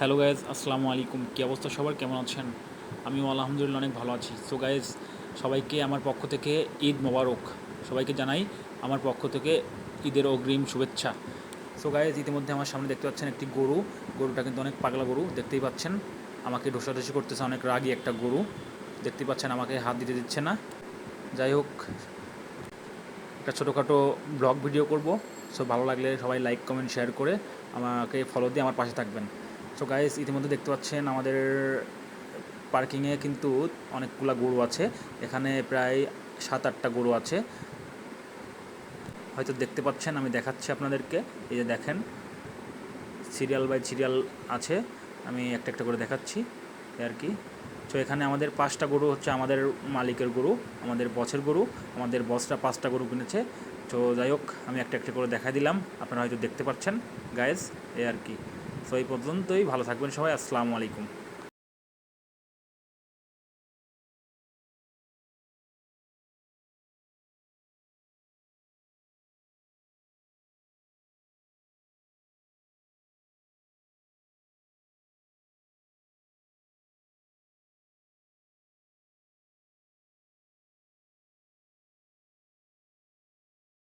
Hello guys, আসসালামু আলাইকুম। কী অবস্থা সবার? কেমন আছেন? আমিও আলহামদুলিল্লাহ অনেক ভালো আছি। সো গাইজ সবাইকে আমার পক্ষ থেকে ঈদ মোবারক। সবাইকে জানাই আমার পক্ষ থেকে ঈদের অগ্রিম শুভেচ্ছা। সো গাইজ ইতিমধ্যে আমার সামনে দেখতে পাচ্ছেন একটি গরু। গরুটা কিন্তু অনেক পাগলা গরু, দেখতেই পাচ্ছেন। আমাকে ঢোসাঢুসি করতেছে অনেক রাগী একটা গরু। দেখতেই পাচ্ছেন, আমাকে হাত দিতে দিচ্ছে না। যাই হোক, একটা ছোটোখাটো ব্লগ ভিডিও করব। সো ভালো লাগলে সবাই লাইক কমেন্ট শেয়ার করে আমাকে ফলো দিয়ে আমার পাশে থাকবেন। সো গাইস ইতিমধ্যে দেখতে পাচ্ছেন আমাদের পার্কিংয়ে কিন্তু অনেকগুলা গরু আছে। এখানে প্রায় সাত আটটা গরু আছে। হয়তো দেখতে পাচ্ছেন, আমি দেখাচ্ছি আপনাদেরকে। এই যে দেখেন সিরিয়াল বাই সিরিয়াল আছে। আমি একটা একটা করে দেখাচ্ছি আর কি। তো এখানে আমাদের পাঁচটা গরু হচ্ছে আমাদের মালিকের গরু, আমাদের বছের গরু, আমাদের বসরা পাঁচটা গরু কিনেছে। তো যাই হোক, আমি একটা একটা করে দেখা দিলাম। আপনারা হয়তো দেখতে পাচ্ছেন গায়েস এ আর কি। তো এই পর্যন্তই ভালো থাকবেন সবাই আসসালামু আলাইকুম।